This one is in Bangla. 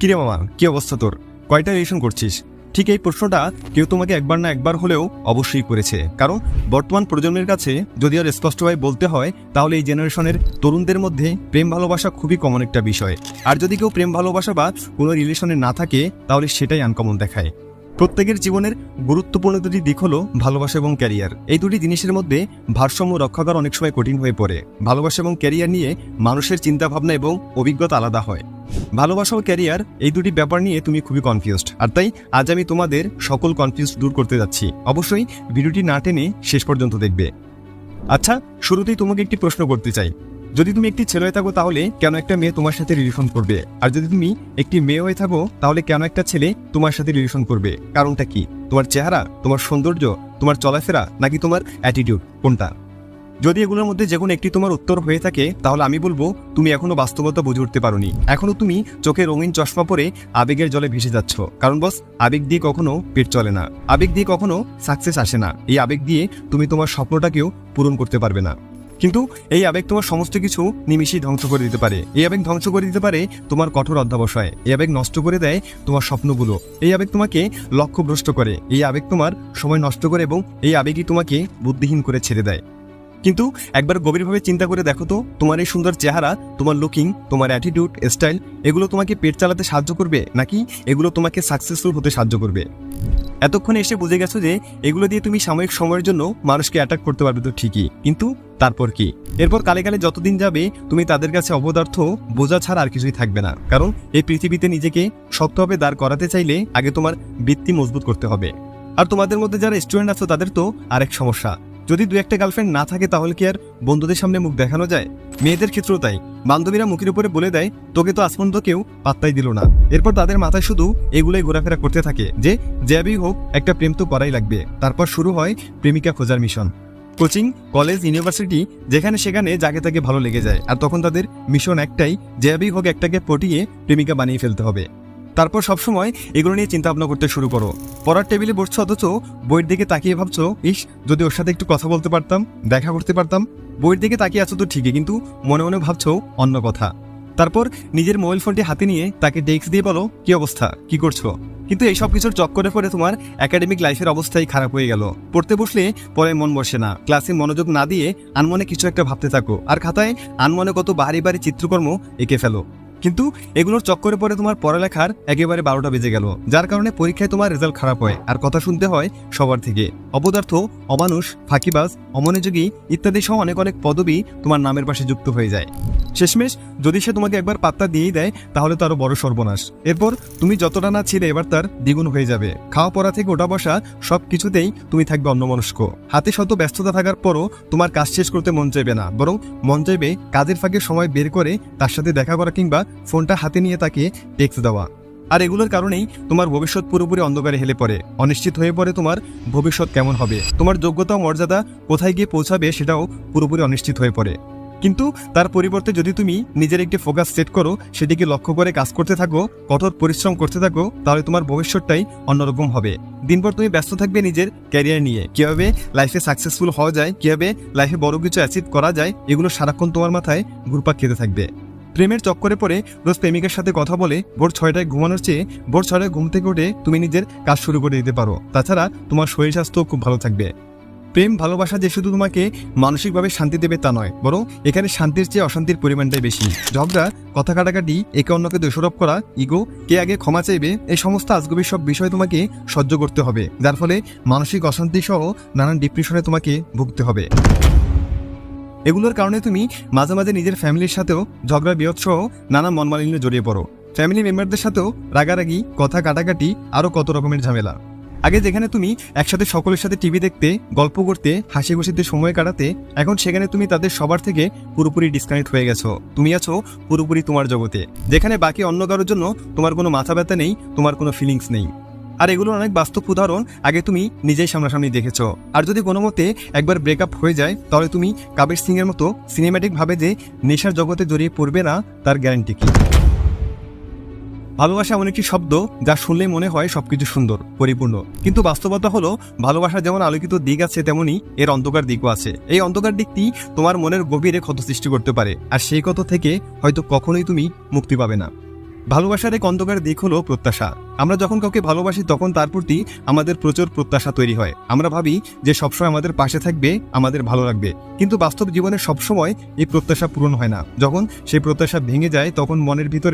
কিরে মামা, কি অবস্থা তোর? কয়টা রিলেশন করছিস? ঠিক এই প্রশ্নটা কেউ তোমাকে একবার না একবার হলেও অবশ্যই করেছে। কারণ বর্তমান প্রজন্মের কাছে যদি আর স্পষ্টভাবে বলতে হয়, তাহলে এই জেনারেশনের তরুণদের মধ্যে প্রেম ভালোবাসা খুবই কমন একটা বিষয়। আর যদি কেউ প্রেম ভালোবাসা বা কোনো রিলেশনে না থাকে, তাহলে সেটাই আনকমন দেখায়। প্রত্যেকের জীবনের গুরুত্বপূর্ণ দুটি দিক হলো ভালোবাসা এবং ক্যারিয়ার এই দুটি জিনিসের মধ্যে ভারসাম্য রক্ষা করা অনেক সময় কঠিন হয়ে পড়ে। ভালোবাসা এবং ক্যারিয়ার নিয়ে মানুষের চিন্তাভাবনা এবং অভিজ্ঞতা আলাদা হয়। ভালোবাসা ও ক্যারিয়ার এই দুটি ব্যাপার নিয়ে তুমি খুবই কনফিউজড আর তাই, আজ আমি তোমাদের সকল কনফিউজ দূর করতে যাচ্ছি। অবশ্যই, ভিডিওটি না টেনে শেষ পর্যন্ত দেখবে। আচ্ছা শুরুতেই তোমাকে একটি প্রশ্ন করতে চাই। যদি তুমি একটি ছেলে হয়ে থাকো, তাহলে কেন একটা মেয়ে তোমার সাথে রিলেশন করবে? আর যদি তুমি একটি মেয়ে হয়ে থাকো, তাহলে কেন একটা ছেলে তোমার সাথে রিলেশন করবে? কারণটা কি? তোমার চেহারা, তোমার সৌন্দর্য, তোমার চলাফেরা, নাকি তোমার অ্যাটিটিউড কোনটা? যদি এগুলোর মধ্যে যে কোনো একটি তোমার উত্তর হয়ে থাকে, তাহলে আমি বলব, তুমি এখনও বাস্তবতা বুঝে উঠতে পারোনি। এখনও তুমি চোখে রঙিন চশমা পরে আবেগের জলে ভেসে যাচ্ছ। কারণ বস, আবেগ দিয়ে কখনো পেট চলে না। আবেগ দিয়ে কখনো সাকসেস আসে না। এই আবেগ দিয়ে তুমি তোমার স্বপ্নটাকেও পূরণ করতে পারবে না। কিন্তু এই আবেগ তোমার সমস্ত কিছু নিমিশেই ধ্বংস করে দিতে পারে। এই আবেগ ধ্বংস করে দিতে পারে তোমার কঠোর অধ্যাবসায়। এই আবেগ নষ্ট করে দেয় তোমার স্বপ্নগুলো। এই আবেগ তোমাকে লক্ষ্যভ্রষ্ট করে। এই আবেগ তোমার সময় নষ্ট করে এবং এই আবেগই তোমাকে বুদ্ধিহীন করে ছেড়ে দেয়। কিন্তু একবার গভীরভাবে চিন্তা করে দেখো তো, তোমার এই সুন্দর চেহারা, তোমার লুকিং তোমার অ্যাটিটিউড স্টাইল এগুলো তোমাকে পেট চালাতে সাহায্য করবে নাকি এগুলো তোমাকে সাকসেসফুল হতে সাহায্য করবে? এতক্ষণে এসে বুঝে গেছো যে এগুলো দিয়ে তুমি সাময়িক সময়ের জন্য মানুষকে অ্যাটাক করতে পারবে তো ঠিকই, কিন্তু তারপর কি? এরপর কালে কালে যতদিন যাবে তুমি তাদের কাছে অবদার্থ, বোঝা ছাড়া আর কিছুই থাকবে না। কারণ এই পৃথিবীতে নিজেকে শক্তভাবে দাঁড় করাতে চাইলে আগে তোমার বৃত্তি মজবুত করতে হবে। আর তোমাদের মধ্যে যারা স্টুডেন্ট আছো তাদের তো আরেক সমস্যা। যদি দু একটা গার্লফ্রেন্ড না থাকে, তাহলে কি আর বন্ধুদের সামনে মুখ দেখানো যায়? মেয়েদের ক্ষেত্রেও তাই। বান্ধবীরা মুখের উপরে বলে দেয়, তোকে তো আসমান তো কেউ পাত্তাই দিল না। এরপর তাদের মাথায় শুধু এগুলোই ঘোরাফেরা করতে থাকে যে, যেভাবেই হোক, একটা প্রেম তো করাই লাগবে। তারপর শুরু হয় প্রেমিকা খোঁজার মিশন। কোচিং, কলেজ, ইউনিভার্সিটি, যেখানে সেখানে যাকে তাকে ভালো লেগে যায়। আর তখন তাদের মিশন একটাই, যেভাবেই হোক, একটাকে পটিয়ে প্রেমিকা বানিয়ে ফেলতে হবে। তারপর সবসময় এগুলো নিয়ে চিন্তা ভাবনা করতে শুরু করো। পড়ার টেবিলে বসছো অথচ বইয়ের দিকে তাকিয়ে ভাবছ, ইস, যদি ওর সাথে একটু কথা বলতে পারতাম, দেখা করতে পারতাম। বইয়ের দিকে তাকিয়ে আছো তো ঠিকই, কিন্তু মনে মনে ভাবছ অন্য কথা। তারপর নিজের মোবাইল ফোনটি হাতে নিয়ে তাকে ডেস্ক দিয়ে বলো, কি অবস্থা? কি করছ? কিন্তু এই সব কিছুর চক্করে পরে তোমার একাডেমিক লাইফের অবস্থাই খারাপ হয়ে গেল। পড়তে বসলে পরে মন বসে না। ক্লাসে মনোযোগ না দিয়ে আনমনে কিছু একটা ভাবতে থাকো। আর খাতায় আনমনে কত বাড়ি বাড়ি চিত্রকর্ম এঁকে ফেলো। কিন্তু এগুলোর চক্করে পরে তোমার পড়ালেখার একেবারে বারোটা বেজে গেল, যার কারণে পরীক্ষায় তোমার রেজাল্ট খারাপ হয়। আর কথা শুনতে হয় সবার থেকে। অপদার্থ, অমানুষ, ফাঁকিবাজ, অমনোযোগী ইত্যাদি সহ অনেক অনেক পদবি তোমার নামের পাশে যুক্ত হয়ে যায়। শেষমেশ, যদি সে তোমাকে একবার পাত্তা দিয়েই দেয়, তাহলে তো আরও বড় সর্বনাশ। এরপর তুমি যতটা না ছিলে এবার তার দ্বিগুণ হয়ে যাবে। খাওয়া পড়া থেকে ওটা বসা সব কিছুতেই তুমি থাকবে অন্যমনস্ক। হাতে শত ব্যস্ততা থাকার পরও তোমার কাজ শেষ করতে মন চাইবে না, বরং মন চাইবে কাজের ফাঁকে সময় বের করে তার সাথে দেখা করা কিংবা ফোনটা হাতে নিয়ে তাকে টেক্সট দেওয়া। আর এগুলোর কারণেই তোমার ভবিষ্যৎ পুরোপুরি অন্ধকারে হেলে পড়ে। অনিশ্চিত হয়ে পড়ে তোমার ভবিষ্যৎ কেমন হবে। তোমার যোগ্যতা মর্যাদা কোথায় গিয়ে পৌঁছাবে সেটাও পুরোপুরি অনিশ্চিত হয়ে পড়ে। কিন্তু তার পরিবর্তে যদি তুমি নিজের একটি ফোকাস সেট করো, সেটিকে লক্ষ্য করে কাজ করতে থাকো, কঠোর পরিশ্রম করতে থাকো, তাহলে তোমার ভবিষ্যৎটাই অন্যরকম হবে। দিনপর তুমি ব্যস্ত থাকবে নিজের ক্যারিয়ার নিয়ে। কীভাবে লাইফে সাকসেসফুল হওয়া যায়, কীভাবে লাইফে বড় কিছু অ্যাচিভ করা যায়, এগুলো সারাক্ষণ তোমার মাথায় ঘুরপাক খেতে থাকবে। প্রেমের চক্করে পড়ে রোজ প্রেমিকের সাথে কথা বলে ভোর ছয়টায় ঘুমানোর চেয়ে ভোর ছয়টায় ঘুম থেকে উঠে তুমি নিজের কাজ শুরু করে দিতে পারো। তাছাড়া তোমার শরীর স্বাস্থ্য খুব ভালো থাকবে। প্রেম, ভালোবাসা যে শুধু তোমাকে মানসিকভাবে শান্তি দেবে তা নয়, বরং এখানে শান্তির চেয়ে অশান্তির পরিমাণটাই বেশি। ঝগড়া, কথা কাটাকাটি, একে অন্যকে দোষারোপ করা ইগো কে আগে ক্ষমা চাইবে, এই সমস্ত আজগবীর সব বিষয় তোমাকে সহ্য করতে হবে, যার ফলে মানসিক অশান্তি সহ নানান ডিপ্রেশনে তোমাকে ভুগতে হবে। এগুলোর কারণে তুমি মাঝে মাঝে নিজের ফ্যামিলির সাথেও ঝগড়া বিরোধ সহ নানা মনমালিন্য জড়িয়ে পড়ো। ফ্যামিলি মেম্বারদের সাথেও রাগারাগি, কথা কাটাকাটি, আরও কত রকমের ঝামেলা। আগে যেখানে তুমি একসাথে সকলের সাথে টিভি দেখতে, গল্প করতে হাসি খুশিতে সময় কাটাতে, এখন সেখানে তুমি তাদের সবার থেকে পুরোপুরি ডিসকানেক্ট হয়ে গেছো। তুমি আছো পুরোপুরি তোমার জগতে। যেখানে বাকি অন্য কারোর জন্য তোমার কোনো মাথা ব্যথা নেই, তোমার কোনো ফিলিংস নেই। আর এগুলোর অনেক বাস্তব উদাহরণ আগে তুমি নিজেই সামনাসামনি দেখেছ। আর যদি কোনো মতে একবার ব্রেকআপ হয়ে যায়, তাহলে তুমি কাবির সিং এর মতো সিনেম্যাটিক ভাবে যে নেশার জগতে জড়িয়ে পড়বে না, তার গ্যারান্টি কি? ভালোবাসা এমন একটি শব্দ যা শুনলেই মনে হয় সবকিছু সুন্দর, পরিপূর্ণ। কিন্তু বাস্তবতা হলো, ভালোবাসার যেমন আলোকিত দিক আছে, তেমনি এর অন্ধকার দিকও আছে। এই অন্ধকার দিকটি তোমার মনের গভীরে ক্ষত সৃষ্টি করতে পারে, আর সেই ক্ষত থেকে হয়তো কখনোই তুমি মুক্তি পাবে না। ভালোবাসার এক অন্ধকার দিক হলো প্রত্যাশা। আমরা যখন কাউকে ভালোবাসি, তখন তার প্রতি আমাদের প্রচুর প্রত্যাশা তৈরি হয়। আমরা ভাবি যে সবসময় আমাদের পাশে থাকবে, আমাদের ভালো লাগবে। কিন্তু বাস্তব জীবনে সবসময় এই প্রত্যাশা পূরণ হয় না। যখন সেই প্রত্যাশা ভেঙে যায়, তখন মনের ভিতরে